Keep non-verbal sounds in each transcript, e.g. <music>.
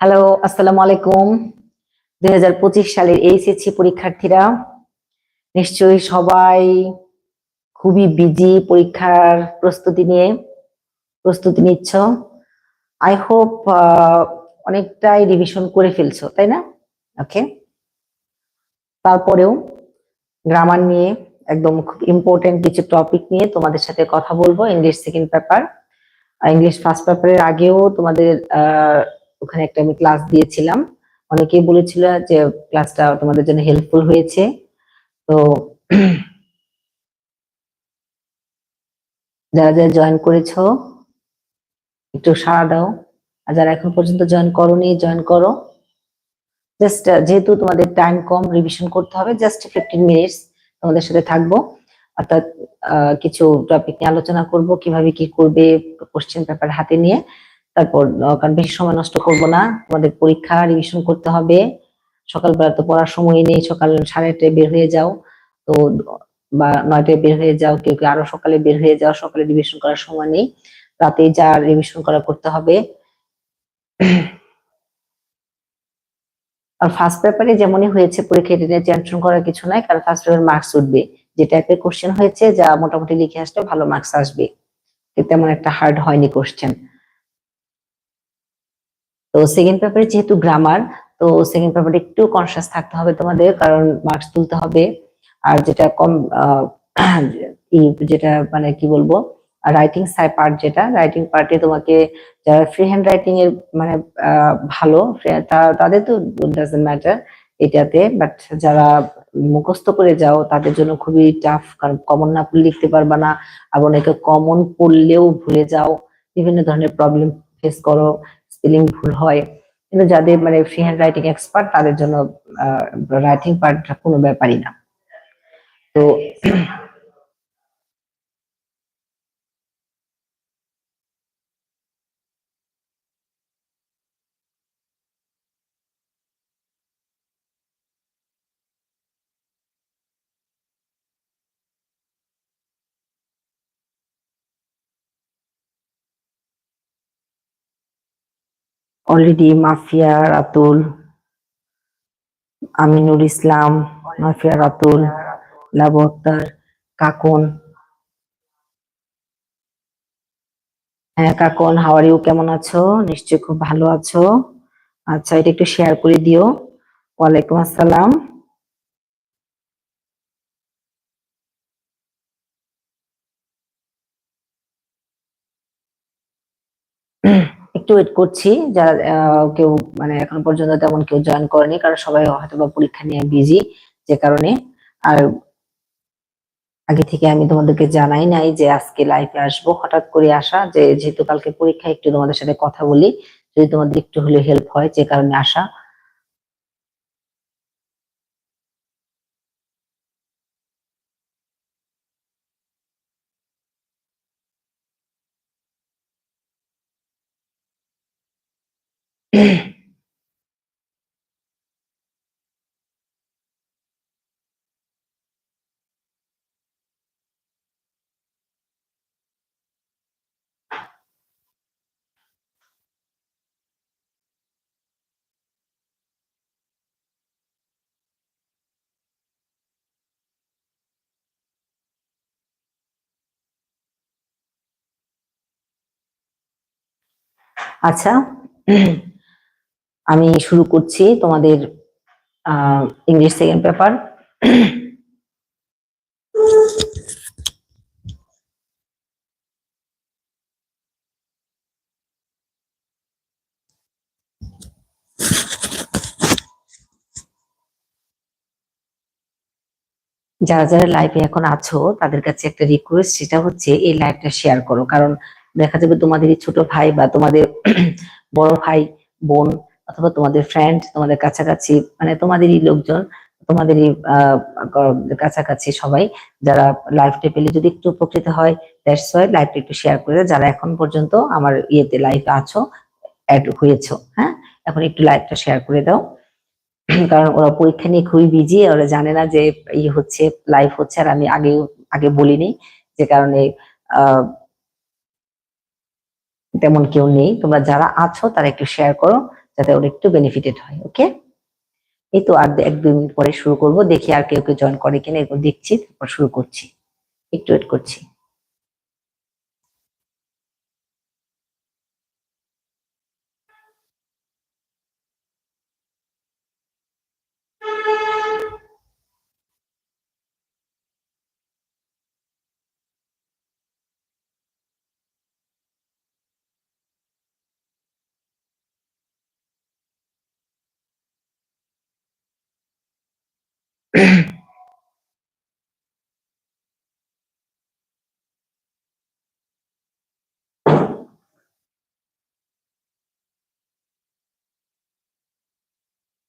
Hello আসসালামু আলাইকুম। দুই হাজার পঁচিশ সালের এইচএসসি পরীক্ষার্থীরা, নিশ্চয়ই সবাই খুবই বিজি পরীক্ষার প্রস্তুতি নিয়ে প্রস্তুতি নিচ্ছ। আই হোপ অনেকটাই রিভিশন করে ফেলছো, তাই না? ওকে তারপরেও গ্রামার নিয়ে একদম খুব ইম্পর্টেন্ট কিছু টপিক নিয়ে তোমাদের সাথে কথা বলব English second paper English first পেপারের আগেও তোমাদের, আহ ওখানে একটা আমি ক্লাস দিয়েছিলাম। অনেকেই বলেছিল যে ক্লাসটা তোমাদের জন্য হেল্পফুল হয়েছে। তো যারা যারা জয়েন করেছ, একটু সাড়া দাও। আর যারা এখন পর্যন্ত জয়েন করোনি জয়েন করো। জাস্ট যেহেতু তোমাদের টাইম কম রিভিশন করতে হবে। জাস্ট ফিফটিন মিনিটস তোমাদের সাথে থাকব। অর্থাৎ কিছু টপিক নিয়ে আলোচনা করব, কীভাবে কি করবে কোশ্চেন পেপার হাতে নিয়ে। তারপর কারণ বেশি সময় নষ্ট করব না। তোমাদের পরীক্ষা রিভিশন করতে হবে। সকালবেলা তো পড়ার সময় নেই। সকাল সাড়ে আটটায় বের হয়ে যাও। তো, বা নয়টায় বের হয়ে যাও। কেউ কেউ আরও সকালে বের হয়ে যাও। সকালে রিভিশন করার সময় নেই। রাতে যা রিভিশন করা করতে হবে। আর ফার্স্ট পেপারে যেমনই হয়েছে, পরীক্ষা এটা নিয়ে টেনশন করার কিছু নাই। কারণ ফার্স্ট পেপার মার্কস উঠবে। যে টাইপের কোশ্চেন হয়েছে, যা মোটামুটি লিখে আসলে ভালো মার্কস আসবে। তেমন একটা হার্ড হয়নি কোশ্চেন তো সেকেন্ড পেপারে যেহেতু গ্রামার তো সেকেন্ড পেপারে একটু কনসিয়াস থাকতে হবে তোমাদের, কারণ মার্কস তুলতে হবে। আর যেটা কম যেটা মানে কি বলব রাইটিং সাই পার্ট যেটা রাইটিং পার্টে তোমাকে যারা ফ্রি হ্যান্ড রাইটিং এর মানে ভালো তাদের তো ডাজেন্ট ম্যাটার এটাতে বাট যারা মুখস্থ করে যাও, তাদের জন্য খুবই টাফ কারণ কমন না পড়লে লিখতে পারবা না। আবার অনেকে কমন পড়লেও ভুলে যাও। বিভিন্ন ধরনের প্রবলেম ফেস করো। স্পেলিং ভুল হয়। কিন্তু যাদের মানে ফ্রি হ্যান্ড রাইটিং এক্সপার্ট তাদের জন্য রাইটিং পার্ট কোনো ব্যাপারই না। তো already mafia Ratul Aminur Islam mafia Ratul Labu Akter Kakon হ্যাঁ কাকন হাওয়ারিও কেমন আছো? নিশ্চয়ই খুব ভালো আছো। আচ্ছা এটা একটু শেয়ার করে দিও। ওয়ালাইকুম আসসালাম। <clears throat> একটু ওয়েট করছি, যারা কেউ মানে এখন পর্যন্ত তেমন কেউ জয়েন করেনি, কারণ সবাই হয়তো বা পরীক্ষা নিয়ে বিজি যে কারণে। আর আগে থেকে আমি তোমাদেরকে জানাই নাই যে আজকে লাইভে আসব। হঠাৎ করে আসা, যে যেহেতু কালকে পরীক্ষা একটু তোমাদের সাথে কথা বলি, যদি তোমাদের একটু হলে হেল্প হয়, যে কারণে আসা। আচ্ছা <clears throat> আমি শুরু করছি তোমাদের ইংলিশ সেকেন্ড পেপার যারা যারা লাইভে এখন আছো, তাদের কাছে একটা রিকোয়েস্ট সেটা হচ্ছে এই লাইভটা শেয়ার করো। কারণ দেখা যাবে তোমাদের ছোট ভাই বা তোমাদের <clears throat> বড় ভাই, বোন অথবা তোমাদের ফ্রেন্ড তোমাদের কাছাকাছি মানে তোমাদেরই লোকজন, তোমাদেরই কাছাকাছি সবাই যারা লাইভটা পেলে যদি একটু উপকৃত হয় দ্যাটস ওয়াই লাইভটা একটু শেয়ার করে। যারা এখন পর্যন্ত আমার ইয়েতে লাইভে আছো অ্যাড হয়েছো হ্যাঁ? এখন একটু লাইভটা শেয়ার করে দাও। <clears throat> কারণ ওরা পরীক্ষা নিয়ে খুবই বিজি ওরা জানে না যে ই হচ্ছে লাইভ হচ্ছে, আর আমি আগে আগে বলিনি যে কারণে তেমন কেউ নেই। তোমরা যারা আছো, তারা একটু শেয়ার করো। যাতে ওরা একটু বেনিফিটেড হয় ওকে এই তো আর এক দুই মিনিট পরে শুরু করব, দেখি আর কেউ কেউ জয়েন করে কিনা, এরপর দেখছি, তারপর শুরু করছি। একটু ওয়েট করছি।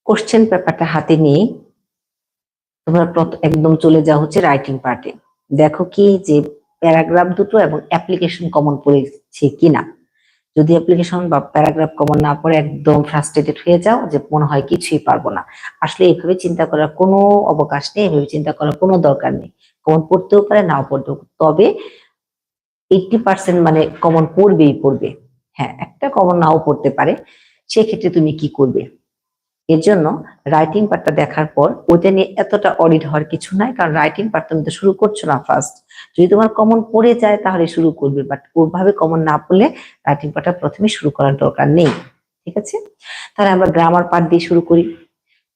কোশ্চেন পেপারটা হাতে নিয়ে তোমরা একদম চলে যাওয়া হচ্ছে রাইটিং পার্টে দেখো কি যে প্যারাগ্রাফ দুটো এবং অ্যাপ্লিকেশন কমন পড়েছে কিনা। যদি অ্যাপ্লিকেশন বা প্যারাগ্রাফ কভার না পড়ে, একদম ফ্রাস্ট্রেটেড হয়ে যাও যে মনে হয় কিছুই পারব না। আসলে এইভাবে চিন্তা করার কোনো অবকাশ নেই, এভাবে চিন্তা করার কোনো দরকার নেই। কমন পড়তেও পারে, নাও পড়তেও তবে এইটটি পার্সেন্ট মানে কমন পড়বেই পড়বে। হ্যাঁ একটা কমন নাও পড়তে পারে। সেক্ষেত্রে তুমি কি করবে? এর জন্য রাইটিং পার্টটা দেখার পর ওইটা নিয়ে এতটা অডিট হওয়ার কিছু নাই, কারণ রাইটিং পার্ট তুমি তো শুরু করছ না ফার্স্ট যদি তোমার কমন পড়ে যায় তাহলে শুরু করবে বাট ওভাবে কমন না পড়লে রাইটিং পার্টটা প্রথমে শুরু করার দরকার নেই, ঠিক আছে? তাহলে আমরা গ্রামার পার্ট দিয়ে শুরু করি।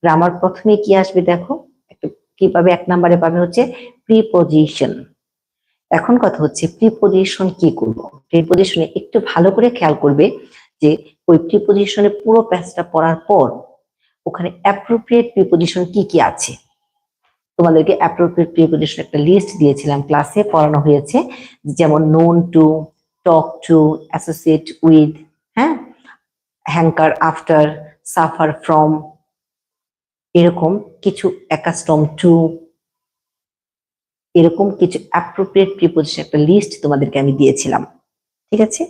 গ্রামার প্রথমে কি আসবে দেখো, একটু কি পাবে এক নম্বরে পাবে হচ্ছে প্রিপোজিশন এখন কথা হচ্ছে প্রিপোজিশন কি করব? প্রিপোজিশনে একটু ভালো করে খেয়াল করবে যে ওই প্রিপোজিশনে পুরো প্যাচটা পড়ার পর ওখানে অ্যাপ্রোপ্রিয়েট প্রিপোজিশন কি কি আছে? তোমাদেরকে অ্যাপ্রোপ্রিয়েট প্রিপোজিশন একটা লিস্ট দিয়েছিলাম ক্লাসে পড়ানো হয়েছে। যেমন known to talk to associate with হ্যাঁ? হ্যাঙ্কার আফটার সাফার ফ্রম এরকম কিছু অ্যাকাস্টম টু এরকম কিছু অ্যাপ্রোপ্রিয়েট প্রিপোজিশন একটা লিস্ট তোমাদেরকে আমি দিয়েছিলাম। ঠিক আছে?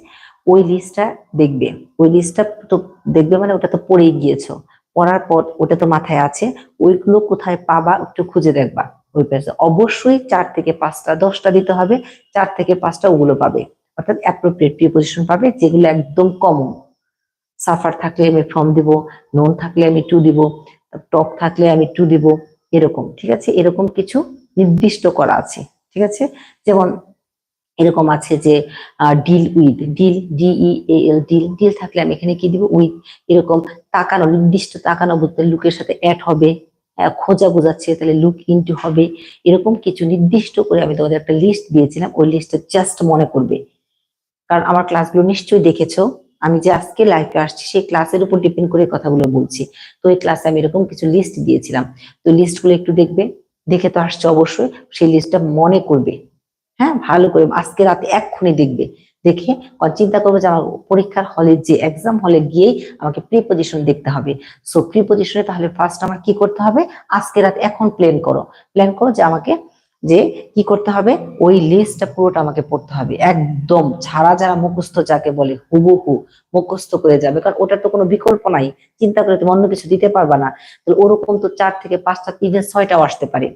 ওই লিস্টটা দেখবে। ওই লিস্টটা তো দেখবে মানে ওটা তো পড়েই গিয়েছো। পড়ার পর ওটা তো মাথায় আছে, ওইগুলো কোথায় পাবা একটু খুঁজে দেখবা। ওই পেজে। অবশ্যই চার থেকে পাঁচটা, দশটা দিতে হবে, চার থেকে পাঁচটা ওগুলো পাবে। অর্থাৎ অ্যাপ্রোপ্রিয়েট প্রিপোজিশন পাবে, যেগুলো একদম কমন সাফার থাকলে আমি ফর্ম দিব নোন থাকলে আমি টু দিব টপ থাকলে আমি টু দিব, এরকম, ঠিক আছে? এরকম কিছু নির্দিষ্ট করা আছে, ঠিক আছে? যেমন এরকম আছে যে deal with deal D E L deal deal থাকলে আমি এখানে কি দিব? উইথ এরকম তাকানো, নির্দিষ্ট তাকানো বলতে লুকের সাথে অ্যাড হবে খোঁজা বোঝাচ্ছে তাহলে লুক ইনটু হবে, এরকম কিছু নির্দিষ্ট করে আমি তোমাদের একটা লিস্ট দিয়েছিলাম, ওই লিস্টে জাস্ট মনে করবে কারণ আমার ক্লাসগুলো নিশ্চয়ই দেখেছ, আমি যে আজকে লাইফে আসছি, সেই ক্লাসের উপর ডিপেন্ড করে কথাগুলো বলছি। তো এই ক্লাসে আমি এরকম কিছু লিস্ট দিয়েছিলাম। তো লিস্টগুলো একটু দেখবে, দেখে তো আসছে অবশ্যই, সেই লিস্টটা মনে করবে। হ্যাঁ ভালো করে, আজকে রাতে এক্ষুনি দেখবে। দেখে চিন্তা করবে যে আমার পরীক্ষার হলে, যে এক্সাম হলে গিয়েই আমাকে প্রিপোজিশন দেখতে হবে। সো প্রিপোজিশনে তাহলে ফার্স্ট আমার কি করতে হবে? আজকে রাত এখন প্ল্যান করো। প্ল্যান করো যে আমাকে, যে কি করতে হবে? ওই লিস্টটা পুরোটা আমাকে পড়তে হবে। একদম ছাড়া যারা মুখস্থ যাকে বলে হুবহু মুখস্থ করে যাবে, কারণ ওটার তো কোনো বিকল্প নাই। চিন্তা করে তুমি অন্য কিছু দিতে পারবা না। তাহলে ওরকম তো চার থেকে পাঁচটা ইভেন ছয়টাও আসতে পারে।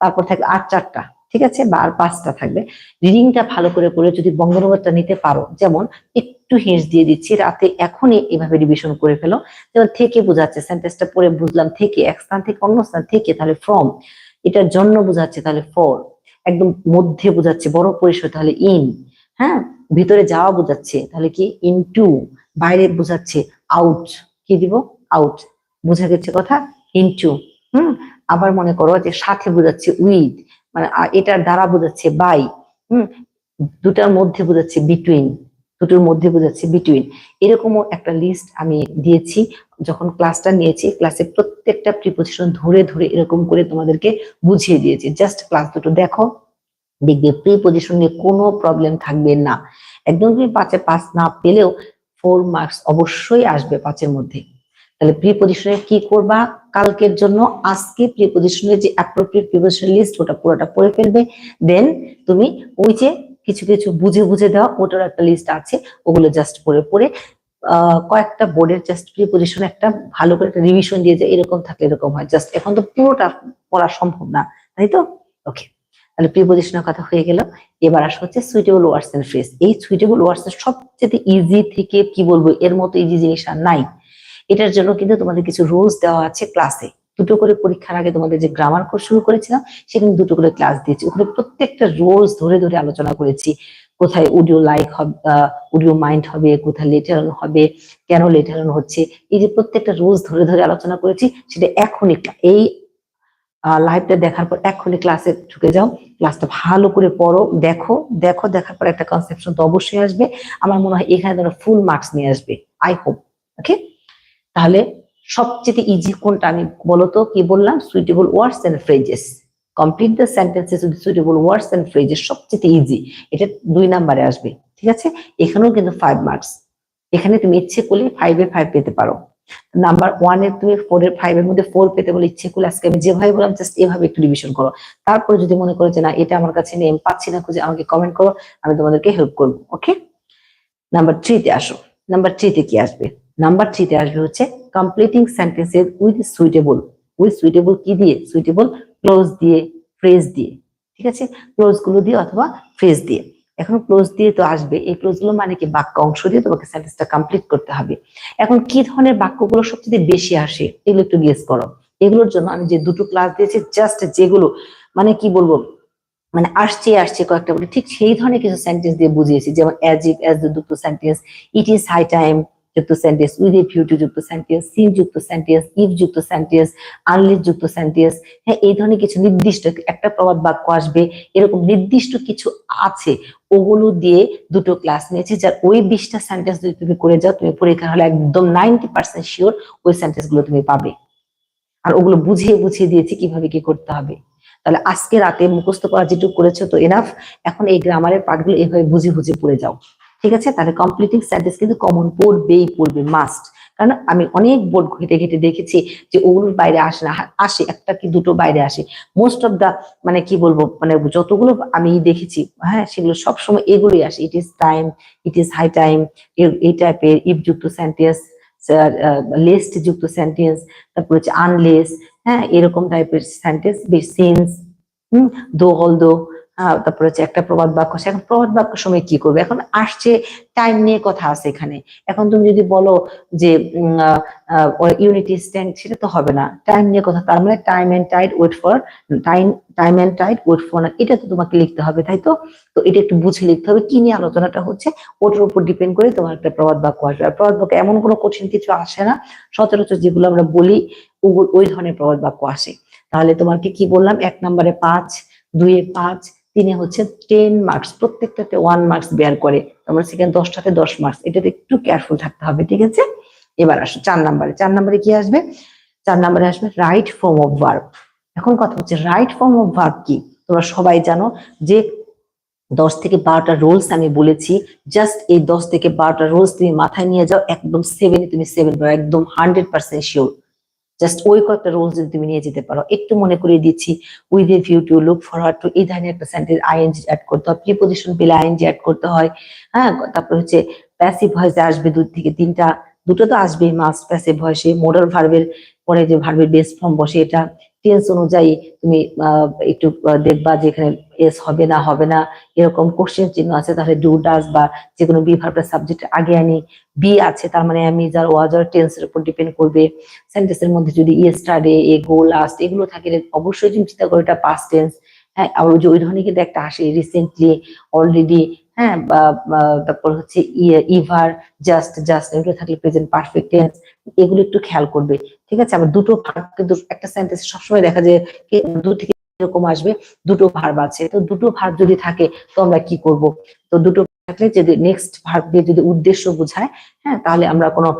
তারপর থাকবে আর চারটা। ঠিক আছে? বা আর পাঁচটা থাকবে। রিডিংটা ভালো করে পড়ে যদি বঙ্গনুবাদটা নিতে পারো, যেমন একটু হিন্স দিয়ে দিচ্ছি, রাতে এখনই এভাবে রিভিশন করে ফেলো। যেমন থেকে বোঝাচ্ছে সেন্টেন্সটা পড়ে বুঝলাম, থেকে এক স্থান থেকে অন্য স্থান, থেকে তাহলে ফ্রম এটার জন্য বোঝাচ্ছে তাহলে ফর একদম মধ্যে বোঝাচ্ছে, বড় পরিসর তাহলে ইন হ্যাঁ? ভিতরে যাওয়া বোঝাচ্ছে, তাহলে কি? ইন টু বাইরে বোঝাচ্ছে আউট কি দিব? আউট বোঝা গেছে কথা? ইনটু হুম? আবার মনে করো যে সাথে বোঝাচ্ছে উইথ মানে এটার দ্বারা বোঝাচ্ছে বাই হুম? দুটার মধ্যে বোঝাচ্ছে বিটুইন দুটোর মধ্যে বোঝাচ্ছে বিটুইন এরকমও একটা লিস্ট আমি দিয়েছি, যখন ক্লাসটা নিয়েছি ক্লাসে প্রত্যেকটা প্রিপোজিশন ধরে ধরে এরকম করে তোমাদেরকে বুঝিয়ে দিয়েছি। জাস্ট ক্লাস দুটো দেখো, দেখবে প্রিপোজিশন নিয়ে কোনো প্রবলেম থাকবে না। একদম তুমি পাঁচে পাঁচ না পেলেও ফোর মার্কস অবশ্যই আসবে পাঁচের মধ্যে। তাহলে প্রিপোজিশনে কি করবা? কালকের জন্য আজকে প্রিপোজিশনের যে অ্যাপ্রোপ্রিয়েট প্রিপোজিশন লিস্ট ওটা পুরোটা পড়ে ফেলবে। দেন তুমি ওই যে কিছু কিছু বুঝে বুঝে দেওয়া ওটার একটা লিস্ট আছে, ওগুলো জাস্ট পড়ে পড়ে কয়েকটা বোর্ডের জাস্ট প্রিপোজিশন একটা ভালো করে একটা রিভিশন দিয়ে যে এরকম থাকলে এরকম হয়। জাস্ট এখন তো পুরোটা পড়া সম্ভব না, তাই তো? ওকে তাহলে প্রিপোজিশনের কথা হয়ে গেল। এবার আসা হচ্ছে সুইটেবল ওয়ার্ডস এন্ড ফ্রেজ এই সুইটেবল ওয়ার্ডস সবচেয়ে ইজি থেকে কি বলব? এর মতো ইজি জিনিস আর নাই। এটার জন্য কিন্তু তোমাদের কিছু রুলস দেওয়া আছে ক্লাসে দুটো করে পরীক্ষার আগে তোমাদের যে গ্রামার কোর্স শুরু করেছিলাম, সেখানে দুটো করে ক্লাস দিয়েছি। ওখানে প্রত্যেকটা রোলস ধরে ধরে আলোচনা করেছি। কোথায় অডিও লাইক হবে অডিও মাইন্ড হবে, কোথায় লেটার হবে, কেন লেটার হচ্ছে, এই যে প্রত্যেকটা রোজ ধরে ধরে আলোচনা করেছি, সেটা এখনই এই লাইভটা দেখার পর এখনই ক্লাসে ঢুকে যাও। ক্লাসটা ভালো করে পড়ো, দেখো দেখো, দেখার পর একটা কনসেপশন তো অবশ্যই আসবে। আমার মনে হয় এখানে তোমরা ফুল মার্কস নিয়ে আসবে আই হোপ ওকে তাহলে সবচেয়ে ইজি কোনটা আমি বলতো? কি বললাম? Suitable words and phrases complete the sentences with suitable words and phrases সবচেয়ে ইজি এটা দুই নাম্বারে আসবে, ঠিক আছে? এখানেও কিন্তু ফাইভ মার্কস এখানে তুমি ইচ্ছে করলে ফাইভে ফাইভ পেতে পারো। নাম্বার ওয়ানে তুমি ফোর এর ফাইভ এর মধ্যে ফোর পেতে বলে ইচ্ছে করলে আজকে আমি যেভাবে বললাম জাস্ট এভাবে একটু রিভিশন করো। তারপরে যদি মনে করো যে না, এটা আমার কাছে নেই পাচ্ছি না, খুঁজে আমাকে কমেন্ট করো, আমি তোমাদেরকে হেল্প করব ওকে নাম্বার থ্রিতে আসো। নাম্বার থ্রিতে কি আসবে? নাম্বার থ্রিতে আসবে হচ্ছে completing sentences with suitable with suitable কি দিয়ে? সুইটেবল ক্লোজ দিয়ে ফ্রেজ দিয়ে। ঠিক আছে? ক্লোজগুলো দিয়ে অথবা ফ্রেজ দিয়ে। এখন ক্লোজ দিয়ে তো আসবে। এই ক্লোজগুলো মানে কি? বাক্য অংশ দিয়ে তোমাকে সেন্টেন্সটা কমপ্লিট করতে হবে। এখন কি ধরনের বাক্যগুলো সবচেয়ে বেশি আসে? এগুলো একটু গেস করো। এগুলোর জন্য আমি যে দুটো ক্লাস দিয়েছি জাস্ট যেগুলো মানে কি বলব? মানে আসছে আসছে কয়েকটা বলে, ঠিক সেই ধরনের কিছু সেন্টেন্স দিয়ে বুঝিয়েছি। যেমন অ্যাজ ইফ অ্যাজ দুটো sentence it is high time যুক্ত sentence with a view to যুক্ত সেন্টেন্স সিন যুক্ত সেন্টেন্স ইফ যুক্ত সেন্টেন্স আনলিস যুক্ত সেন্টেন্স হ্যাঁ এই ধরনের কিছু নির্দিষ্ট একটা প্রবাদ বাক্য আসবে, এরকম নির্দিষ্ট কিছু আছে, ওগুলো দিয়ে দুটো ক্লাস নিয়েছি, যার ওই বিশটা সেন্টেন্স যদি তুমি করে যাও, তুমি পরীক্ষা হলে একদম নাইনটি পার্সেন্ট শিওর ওই সেন্টেন্সগুলো তুমি পাবে। আর ওগুলো বুঝিয়ে বুঝিয়ে দিয়েছি কীভাবে কি করতে হবে। তাহলে আজকে রাতে মুখস্থ করা যেটুকু করেছ তো এনাফ এখন এই গ্রামারের পাঠগুলো এভাবে বুঝে বুঝে পড়ে যাও। ঠিক আছে? তাহলে কমপ্লিটিং সেন্টেন্স কিন্তু কমন পড়বেই পড়বে মাস্ট কারণ আমি অনেক বোর্ড ঘেটে ঘেটে দেখেছি যে ওগুলোর বাইরে আসে না, আসে, একটা কি দুটো বাইরে আসে। মোস্ট অফ দা মানে কি বলব? মানে যতগুলো আমি দেখেছি হ্যাঁ সেগুলো সবসময় এগুলোই আসে। It is time it is high time এই টাইপের ইফযুক্ত সেন্টেন্স লেস্ট যুক্ত সেন্টেন্স তারপর হচ্ছে আনলেস হ্যাঁ এরকম টাইপের সেন্টেন্স সিন্স হম দো হল দো তারপর হচ্ছে একটা প্রবাদ বাক্য এখন প্রবাদ বাক্য সময় কি করবে? এখন আসছে টাইম নিয়ে কথা আছে এখানে। এখন তুমি যদি বলো যে ইউনিটি স্ট্যান্ড সেটা তো হবে না। টাইম নিয়ে কথা, তার মানে time and tide wait for time time and tide wait for এটা তো তোমাকে লিখতে হবে, তাই তো? তো এটা একটু বুঝে লিখতে হবে, কি নিয়ে আলোচনাটা হচ্ছে, ওটার উপর ডিপেন্ড করে তোমার একটা প্রবাদ বাক্য আসবে। আর প্রবাদ বাক্য এমন কোনো কঠিন কিছু আসে না, সচরাচর যেগুলো আমরা বলি, ওই ধরনের প্রবাদ বাক্য আসে। তাহলে তোমাকে কি বললাম? এক নম্বরে পাঁচ, দুইয়ে পাঁচ তিনে হচ্ছে টেন মার্কস প্রত্যেকটাতে ওয়ান মার্কস বেয়ার করে। তোমার সেখানে দশটাতে দশ মার্কস এটাতে একটু কেয়ারফুল থাকতে হবে, ঠিক আছে? এবার আসো, চার নাম্বারে। চার নাম্বারে কি আসবে? চার নাম্বারে আসবে রাইট ফর্ম অফ ভার্ব এখন কথা হচ্ছে রাইট ফর্ম অফ ভার্ব কি? তোমরা সবাই জানো যে দশ থেকে বারোটা রোলস আমি বলেছি। জাস্ট এই দশ থেকে বারোটা রোলস তুমি মাথায় নিয়ে যাও, একদম সেভেনে তুমি সেভেন একদম হান্ড্রেড পার্সেন্ট শিওর জাস্ট ওই কয়েকটা রোলস যদি তুমি নিয়ে যেতে পারো। একটু মনে করিয়ে দিচ্ছি with a view to look forward to এই ধরনের একটা সেন্টেন্স আইএনজি অ্যাড করতে হয়। প্রিপোজিশন পেলে আইএনজি অ্যাড করতে হয়। হ্যাঁ তারপর হচ্ছে প্যাসিভ ভয়েসে আসবে দু, থেকে তিনটা, দুটো তো আসবেই মাস্ট প্যাসিভ ভয়েসে মোডাল ভার্বের পরে যে ভার্বের বেস ফর্ম বসে এটা। টেন্স অনুযায়ী তুমি একটু দেখবা যে এখানে এস হবে না হবে না, এরকম কোশ্চেন চিহ্ন আছে, তাহলে ডু ডাস বা যে কোনো বি ভার্বের সাবজেক্ট আগে আনি বি আছে, তার মানে আমি যার ওয়াজার টেন্সের উপর ডিপেন্ড করবে। সেন্টেন্সের মধ্যে যদি ইয়েস্টারডে এ গো লাস্ট এগুলো থাকে অবশ্যই তুমি চিন্তা করো এটা পাস্ট টেন্স হ্যাঁ আর ওই যে ওই ধরনের কিন্তু একটা আসে রিসেন্টলি অলরেডি হ্যাঁ তারপর হচ্ছে ইভার জাস্ট জাস্ট এগুলো থাকলে প্রেজেন্ট পারফেক্ট টেন্স এগুলো একটু খেয়াল করবে। ঠিক আছে? আবার দুটো ভার্ব কিন্তু একটা সেন্টেন্স সবসময় দেখা যায় দু থেকে এরকম আসবে, দুটো ভার্ব আছে। তো দুটো ভার্ব যদি থাকে, তো আমরা কি করব? তো দুটো থাকলে যদি নেক্সট ভার্ব দিয়ে যদি উদ্দেশ্য বোঝায় হ্যাঁ তাহলে আমরা কোনো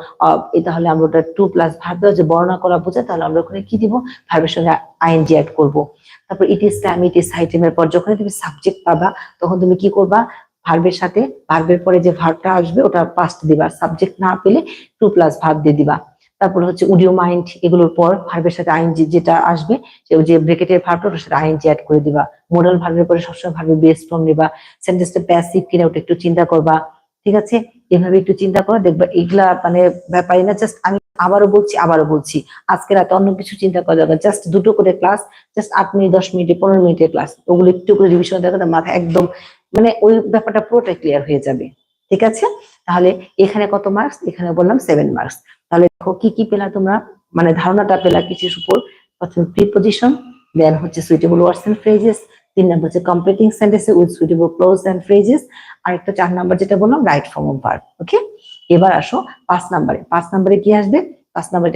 তাহলে আমরা ওটা টু প্লাস ভার্ব যে বর্ণনা করা বোঝায়, তাহলে আমরা ওখানে কি দিব? ভার্বের সঙ্গে আইএনজি অ্যাড করব। তারপর it is time it high পর যখন তুমি সাবজেক্ট পাবা, তখন তুমি কি করবা? ভার্বের সাথে ভার্বের পরে যে ভার্বটা আসবে, ওটা পাস্ট দিবা। সাবজেক্ট না পেলে টু প্লাস ভার্ব দিয়ে দিবা। তারপর হচ্ছে উডিও মাইন্ড এগুলোর পর ভার্বের সাথে আইএনজি যেটা আসবে যে ব্রেকেটের ভার্বটা ওটার সাথে আইএনজি অ্যাড করে দিবা। মোডাল ভার্বের পরে সবসময় ভার্বের বেস ফর্ম নিবা। সেন্টেন্সটা প্যাসিভ কিনা, ওটা একটু চিন্তা করবা। ঠিক আছে? এভাবে একটু চিন্তা করো, দেখবা এগুলা মানে ব্যাপারই না জাস্ট আমি আবারও বলছি আবারও বলছি। আজকে রাতে অন্য কিছু চিন্তা করা যাবে জাস্ট দুটো করে ক্লাস জাস্ট আট মিনিট, দশ মিনিটে, পনেরো মিনিটের ক্লাস ওগুলো একটু করে রিভিশন দেখো মাথা একদম মানে ওই ব্যাপারটা পুরোটাই ক্লিয়ার হয়ে যাবে। ঠিক আছে? তাহলে এখানে কত মার্কস এখানে বললাম সেভেন মার্কস তাহলে দেখো কি কি পেলা তোমরা? মানে ধারণাটা পেলা কিছুর উপর। প্রথমে প্রিপোজিশন দেন হচ্ছে সুইটেবল ওয়ার্ডস এন্ড ফ্রেজেস তিন নম্বর হচ্ছে কমপ্লিটিং সেন্টেন্সে with suitable clause and phrases আর একটা চার নাম্বার যেটা বললাম right form of verb okay এবার আসো পাঁচ নাম্বারে। পাঁচ নাম্বারে কি আসবে? পাঁচ নাম্বারে